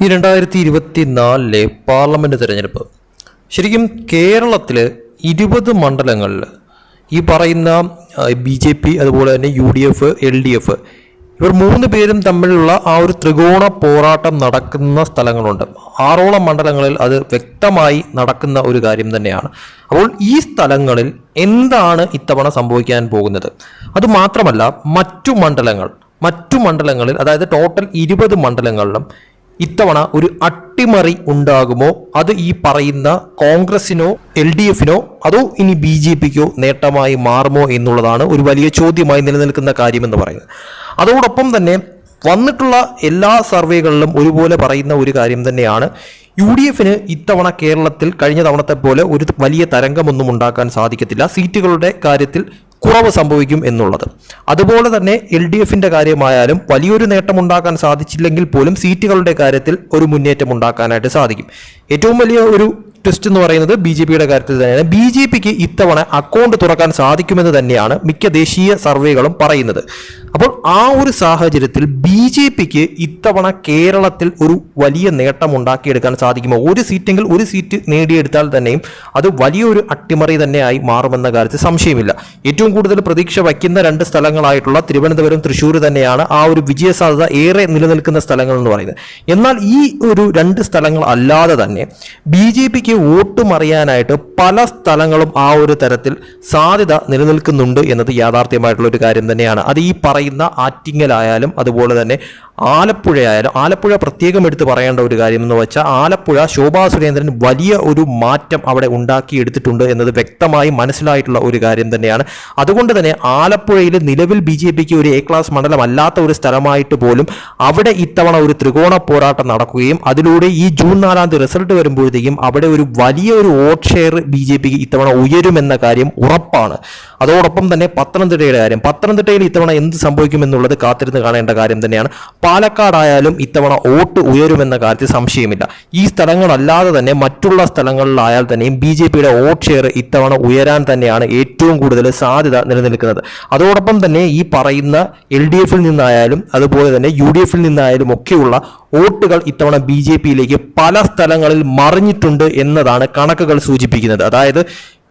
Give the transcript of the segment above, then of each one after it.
ഈ രണ്ടായിരത്തി ഇരുപത്തി നാലിലെ പാർലമെന്റ് തിരഞ്ഞെടുപ്പ്. ശരിക്കും കേരളത്തിൽ ഇരുപത് മണ്ഡലങ്ങളിൽ ഈ പറയുന്ന ബി ജെ പി അതുപോലെ തന്നെ U D F L D F ഇവർ മൂന്ന് പേരും തമ്മിലുള്ള ആ ഒരു ത്രികോണ പോരാട്ടം നടക്കുന്ന സ്ഥലങ്ങളുണ്ട്. ആറോളം മണ്ഡലങ്ങളിൽ അത് വ്യക്തമായി നടക്കുന്ന ഒരു കാര്യം തന്നെയാണ്. അപ്പോൾ ഈ സ്ഥലങ്ങളിൽ എന്താണ് ഇത്തവണ സംഭവിക്കാൻ പോകുന്നത്? അതുമാത്രമല്ല മറ്റു മണ്ഡലങ്ങൾ മറ്റു മണ്ഡലങ്ങളിൽ അതായത് ടോട്ടൽ ഇരുപത് മണ്ഡലങ്ങളിലും ഇത്തവണ ഒരു അട്ടിമറി ഉണ്ടാകുമോ? അത് ഈ പറയുന്ന കോൺഗ്രസിനോ എൽ ഡി എഫിനോ അതോ ഇനി ബി ജെ പിക്കോ നേട്ടമായി മാറുമോ എന്നുള്ളതാണ് ഒരു വലിയ ചോദ്യമായി നിലനിൽക്കുന്ന കാര്യമെന്ന് പറയുന്നത്. അതോടൊപ്പം തന്നെ വന്നിട്ടുള്ള എല്ലാ സർവേകളിലും ഒരുപോലെ പറയുന്ന ഒരു കാര്യം തന്നെയാണ് യു ഡി എഫിന് ഇത്തവണ കേരളത്തിൽ കഴിഞ്ഞ തവണത്തെ പോലെ ഒരു വലിയ തരംഗമൊന്നും ഉണ്ടാക്കാൻ സാധിക്കത്തില്ല. സീറ്റുകളുടെ കാര്യത്തിൽ കുറവ് സംഭവിക്കും എന്നുള്ളത്. അതുപോലെ തന്നെ എൽ ഡി എഫിന്റെ കാര്യമായാലും വലിയൊരു നേട്ടം ഉണ്ടാക്കാൻ സാധിച്ചില്ലെങ്കിൽ പോലും സീറ്റുകളുടെ കാര്യത്തിൽ ഒരു മുന്നേറ്റം ഉണ്ടാക്കാനായിട്ട് സാധിക്കും. ഏറ്റവും വലിയ ഒരു ട്വിസ്റ്റ് എന്ന് പറയുന്നത് ബി ജെ പിയുടെ കാര്യത്തിൽ തന്നെയാണ്. ബി ജെ പിക്ക് ഇത്തവണ അക്കൗണ്ട് തുറക്കാൻ സാധിക്കുമെന്ന് തന്നെയാണ് മിക്ക ദേശീയ സർവേകളും പറയുന്നത്. അപ്പോൾ ആ ഒരു സാഹചര്യത്തിൽ ബി ജെ പിക്ക് ഇത്തവണ കേരളത്തിൽ ഒരു വലിയ നേട്ടം ഉണ്ടാക്കിയെടുക്കാൻ സാധിക്കുമോ? ഒരു സീറ്റെങ്കിൽ ഒരു സീറ്റ് നേടിയെടുത്താൽ തന്നെയും അത് വലിയൊരു അട്ടിമറി തന്നെയായി മാറുമെന്ന കാര്യത്തിൽ സംശയമില്ല. ഏറ്റവും കൂടുതൽ പ്രതീക്ഷ വയ്ക്കുന്ന രണ്ട് സ്ഥലങ്ങളായിട്ടുള്ള തിരുവനന്തപുരം തൃശ്ശൂർ തന്നെയാണ് ആ ഒരു വിജയ സാധ്യത ഏറെ നിലനിൽക്കുന്ന സ്ഥലങ്ങൾ എന്ന് പറയുന്നത്. എന്നാൽ ഈ ഒരു രണ്ട് സ്ഥലങ്ങൾ അല്ലാതെ തന്നെ ബി ജെ പിക്ക് വോട്ട് മറിയാനായിട്ട് പല സ്ഥലങ്ങളും ആ ഒരു തരത്തിൽ സാധ്യത നിലനിൽക്കുന്നുണ്ട് എന്നത് യാഥാർത്ഥ്യമായിട്ടുള്ള ഒരു കാര്യം തന്നെയാണ്. അത് ഈ പറയുന്ന ആറ്റിങ്ങലായാലും അതുപോലെ തന്നെ ആലപ്പുഴയായാലും ആലപ്പുഴ പ്രത്യേകം എടുത്ത് പറയേണ്ട ഒരു കാര്യം എന്ന് വെച്ചാൽ ആലപ്പുഴ ശോഭാ സുരേന്ദ്രൻ വലിയ ഒരു മാറ്റം അവിടെ ഉണ്ടാക്കിയെടുത്തിട്ടുണ്ട് എന്നത് വ്യക്തമായി മനസ്സിലായിട്ടുള്ള ഒരു കാര്യം തന്നെയാണ്. അതുകൊണ്ട് തന്നെ ആലപ്പുഴയിൽ നിലവിൽ ബി ജെ പിക്ക് ഒരു എ ക്ലാസ് മണ്ഡലമല്ലാത്ത ഒരു സ്ഥലമായിട്ട് പോലും അവിടെ ഇത്തവണ ഒരു ത്രികോണ പോരാട്ടം നടക്കുകയും അതിലൂടെ ഈ ജൂൺ നാലാം തീയതി റിസൾട്ട് വരുമ്പോഴത്തേക്കും അവിടെ ഒരു വലിയ ഒരു വോട്ട് ഷെയർ ബി ജെ പിക്ക് ഇത്തവണ ഉയരുമെന്ന കാര്യം ഉറപ്പാണ്. അതോടൊപ്പം തന്നെ പത്തനംതിട്ടയുടെ കാര്യം. പത്തനംതിട്ടയിൽ ഇത്തവണ എന്ത് സംഭവിക്കുമെന്നുള്ളത് കാത്തിരുന്ന് കാണേണ്ട കാര്യം തന്നെയാണ്. പാലക്കാടായാലും ഇത്തവണ വോട്ട് ഉയരുമെന്ന കാര്യത്തിൽ സംശയമില്ല. ഈ സ്ഥലങ്ങളല്ലാതെ തന്നെ മറ്റുള്ള സ്ഥലങ്ങളിലായാൽ തന്നെയും ബി ജെ പിയുടെ വോട്ട് ഷെയർ ഇത്തവണ ഉയരാൻ തന്നെയാണ് ഏറ്റവും കൂടുതൽ സാധ്യത നിലനിൽക്കുന്നത്. അതോടൊപ്പം തന്നെ ഈ പറയുന്ന എൽ ഡി എഫിൽ നിന്നായാലും അതുപോലെ തന്നെ യു ഡി എഫിൽ നിന്നായാലും ഒക്കെയുള്ള വോട്ടുകൾ ഇത്തവണ ബി ജെ പിയിലേക്ക് പല സ്ഥലങ്ങളിൽ മറിഞ്ഞിട്ടുണ്ട് എന്നതാണ് കണക്കുകൾ സൂചിപ്പിക്കുന്നത്. അതായത്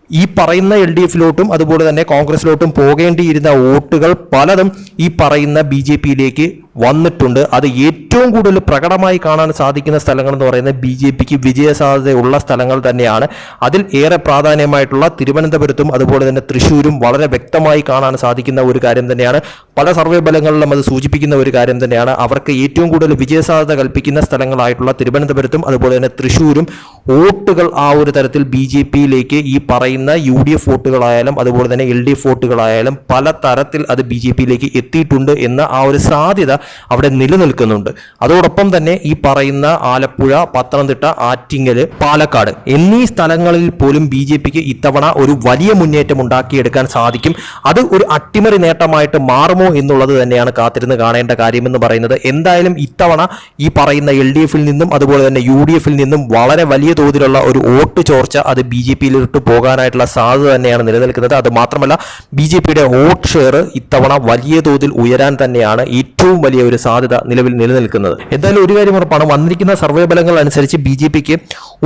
ഈ പറയുന്ന എൽ ഡി എഫിലോട്ടും അതുപോലെ തന്നെ കോൺഗ്രസിലോട്ടും പോകേണ്ടിയിരുന്ന വോട്ടുകൾ പലതും ഈ പറയുന്ന ബി ജെ പിയിലേക്ക് വന്നിട്ടുണ്ട്. അത് ഏറ്റവും കൂടുതൽ പ്രകടമായി കാണാൻ സാധിക്കുന്ന സ്ഥലങ്ങൾ എന്ന് പറയുന്നത് ബി ജെ പിക്ക് വിജയസാധ്യതയുള്ള സ്ഥലങ്ങൾ തന്നെയാണ്. അതിൽ ഏറെ പ്രാധാന്യമായിട്ടുള്ള തിരുവനന്തപുരത്തും അതുപോലെ തന്നെ തൃശ്ശൂരും വളരെ വ്യക്തമായി കാണാൻ സാധിക്കുന്ന ഒരു കാര്യം തന്നെയാണ്. പല സർവേ ഫലങ്ങളിലും അത് സൂചിപ്പിക്കുന്ന ഒരു കാര്യം തന്നെയാണ്. അവർക്ക് ഏറ്റവും കൂടുതൽ വിജയസാധ്യത കൽപ്പിക്കുന്ന സ്ഥലങ്ങളായിട്ടുള്ള തിരുവനന്തപുരത്തും അതുപോലെ തന്നെ തൃശ്ശൂരും വോട്ടുകൾ ആ ഒരു തരത്തിൽ ബി ജെ പിയിലേക്ക് ഈ പറയുന്ന യു ഡി എഫ് വോട്ടുകളായാലും അതുപോലെ തന്നെ എൽ ഡി എഫ് വോട്ടുകളായാലും പല തരത്തിൽ അത് ബി ജെ പിയിലേക്ക് എത്തിയിട്ടുണ്ട് എന്ന ആ ഒരു സാധ്യത അവിടെ നിലനിൽക്കുന്നുണ്ട്. അതോടൊപ്പം തന്നെ ഈ പറയുന്ന ആലപ്പുഴ പത്തനംതിട്ട ആറ്റിങ്ങൽ പാലക്കാട് എന്നീ സ്ഥലങ്ങളിൽ പോലും ബി ജെ പിക്ക് ഇത്തവണ ഒരു വലിയ മുന്നേറ്റം ഉണ്ടാക്കിയെടുക്കാൻ സാധിക്കും. അത് ഒരു അട്ടിമറി നേട്ടമായിട്ട് മാറുമോ എന്നുള്ളത് തന്നെയാണ് കാത്തിരുന്ന് കാണേണ്ട കാര്യമെന്ന് പറയുന്നത്. എന്തായാലും ഇത്തവണ ഈ പറയുന്ന എൽ ഡി എഫിൽ നിന്നും അതുപോലെ തന്നെ യു ഡി എഫിൽ നിന്നും വളരെ വലിയ തോതിലുള്ള ഒരു വോട്ട് ചോർച്ച അത് ബി ജെ പിയിലിട്ട് പോകാനായിട്ടുള്ള സാധ്യത തന്നെയാണ് നിലനിൽക്കുന്നത്. അത് മാത്രമല്ല ബി ജെ പിയുടെ വോട്ട് ഷെയർ ഇത്തവണ വലിയ തോതിൽ ഉയരാൻ തന്നെയാണ് ഏറ്റവും വലിയ ഒരു സാധ്യത നിലവിൽ നിലനിൽക്കുന്നത്. എന്തായാലും ഒരു കാര്യം ഉറപ്പാണ് വന്നിരിക്കുന്ന സർവേ ഫലങ്ങൾ അനുസരിച്ച് ബി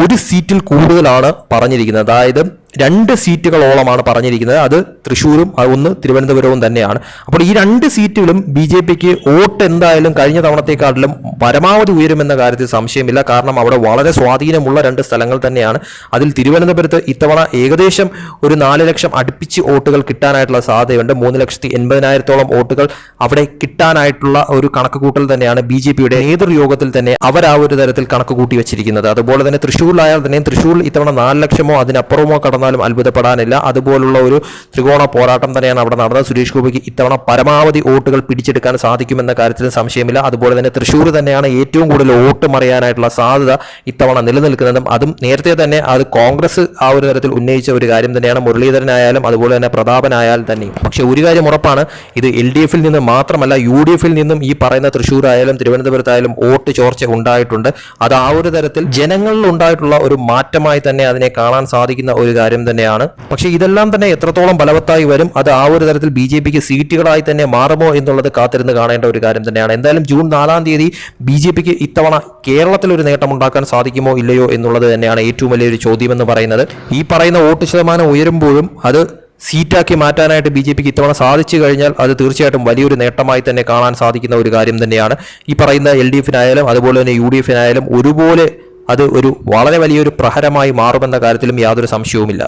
ഒരു സീറ്റിൽ കൂടുതലാണ് പറഞ്ഞിരിക്കുന്നത്. അതായത് രണ്ട് സീറ്റുകളോളമാണ് പറഞ്ഞിരിക്കുന്നത്. അത് തൃശ്ശൂരും ഒന്ന് തിരുവനന്തപുരവും തന്നെയാണ്. അപ്പോൾ ഈ രണ്ട് സീറ്റുകളും ബി ജെ പിക്ക് വോട്ട് എന്തായാലും കഴിഞ്ഞ തവണത്തെക്കാട്ടിലും പരമാവധി ഉയരുമെന്ന കാര്യത്തിൽ സംശയമില്ല. കാരണം അവിടെ വളരെ സ്വാധീനമുള്ള രണ്ട് സ്ഥലങ്ങൾ തന്നെയാണ്. അതിൽ തിരുവനന്തപുരത്ത് ഇത്തവണ ഏകദേശം ഒരു നാല് ലക്ഷം അടുപ്പിച്ച് വോട്ടുകൾ കിട്ടാനായിട്ടുള്ള സാധ്യതയുണ്ട്. മൂന്ന് ലക്ഷത്തി എൺപതിനായിരത്തോളം വോട്ടുകൾ അവിടെ കിട്ടാനായിട്ടുള്ള ഒരു കണക്ക് കൂട്ടൽ തന്നെയാണ് ബി ജെ പിയുടെ നേതൃയോഗത്തിൽ തന്നെ അവർ ആ ഒരു തരത്തിൽ കണക്ക് കൂട്ടി വെച്ചിരിക്കുന്നത്. അതുപോലെ തന്നെ തൃശ്ശൂരിലായാൽ തന്നെയും തൃശ്ശൂരിൽ ഇത്തവണ നാല് ലക്ഷമോ അതിനപ്പുറമോ കടന്നാലും അത്ഭുതപ്പെടാനില്ല. അതുപോലുള്ള ഒരു ത്രികോണ പോരാട്ടം തന്നെയാണ് അവിടെ നടന്നത്. സുരേഷ് ഗോപിക്ക് ഇത്തവണ പരമാവധി വോട്ടുകൾ പിടിച്ചെടുക്കാൻ സാധിക്കുമെന്ന കാര്യത്തിൽ സംശയമില്ല. അതുപോലെ തന്നെ തൃശ്ശൂർ തന്നെയാണ് ഏറ്റവും കൂടുതൽ വോട്ട് മറിയാനായിട്ടുള്ള സാധ്യത ഇത്തവണ നിലനിൽക്കുന്നതും. അതും നേരത്തെ തന്നെ അത് കോൺഗ്രസ് ആ ഒരു തരത്തിൽ ഉന്നയിച്ച ഒരു കാര്യം തന്നെയാണ് മുരളീധരനായാലും അതുപോലെ തന്നെ പ്രതാപനായാലും തന്നെയും. പക്ഷേ ഒരു കാര്യം ഉറപ്പാണ് ഇത് എൽ ഡി എഫിൽ നിന്ന് മാത്രമല്ല യു ഡി എഫിൽ നിന്നും ഈ പറയുന്ന തൃശ്ശൂർ ആയാലും തിരുവനന്തപുരത്തായാലും വോട്ട് ചോർച്ച ഉണ്ടായിട്ടുണ്ട്. അത് ആ ഒരു തരത്തിൽ ജനങ്ങളിൽ ഉണ്ടായിട്ടുള്ള ഒരു മാറ്റമായി തന്നെ അതിനെ കാണാൻ സാധിക്കുന്ന ഒരു കാര്യം കാര്യം തന്നെയാണ്. പക്ഷേ ഇതെല്ലാം തന്നെ എത്രത്തോളം ഫലവത്തായി വരും അത് ആ ഒരു തരത്തിൽ ബി ജെ പിക്ക് സീറ്റുകളായി തന്നെ മാറുമോ എന്നുള്ളത് കാത്തിരുന്ന് കാണേണ്ട ഒരു കാര്യം തന്നെയാണ്. എന്തായാലും ജൂൺ നാലാം തീയതി ബി ജെ പിക്ക് ഇത്തവണ കേരളത്തിൽ ഒരു നേട്ടം ഉണ്ടാക്കാൻ സാധിക്കുമോ ഇല്ലയോ എന്നുള്ളത് തന്നെയാണ് ഏറ്റവും വലിയൊരു ചോദ്യം എന്ന് പറയുന്നത്. ഈ പറയുന്ന വോട്ട് ശതമാനം ഉയരുമ്പോഴും അത് സീറ്റാക്കി മാറ്റാനായിട്ട് ബി ജെ പിക്ക് ഇത്തവണ സാധിച്ചു കഴിഞ്ഞാൽ അത് തീർച്ചയായിട്ടും വലിയൊരു നേട്ടമായി തന്നെ കാണാൻ സാധിക്കുന്ന ഒരു കാര്യം തന്നെയാണ്. ഈ പറയുന്ന എൽ ഡി എഫിനായാലും അതുപോലെ തന്നെ യു ഡി എഫിനായാലും ഒരുപോലെ അത് ഒരു വളരെ വലിയൊരു പ്രഹരമായി മാറുമെന്ന കാര്യത്തിലും യാതൊരു സംശയവുമില്ല.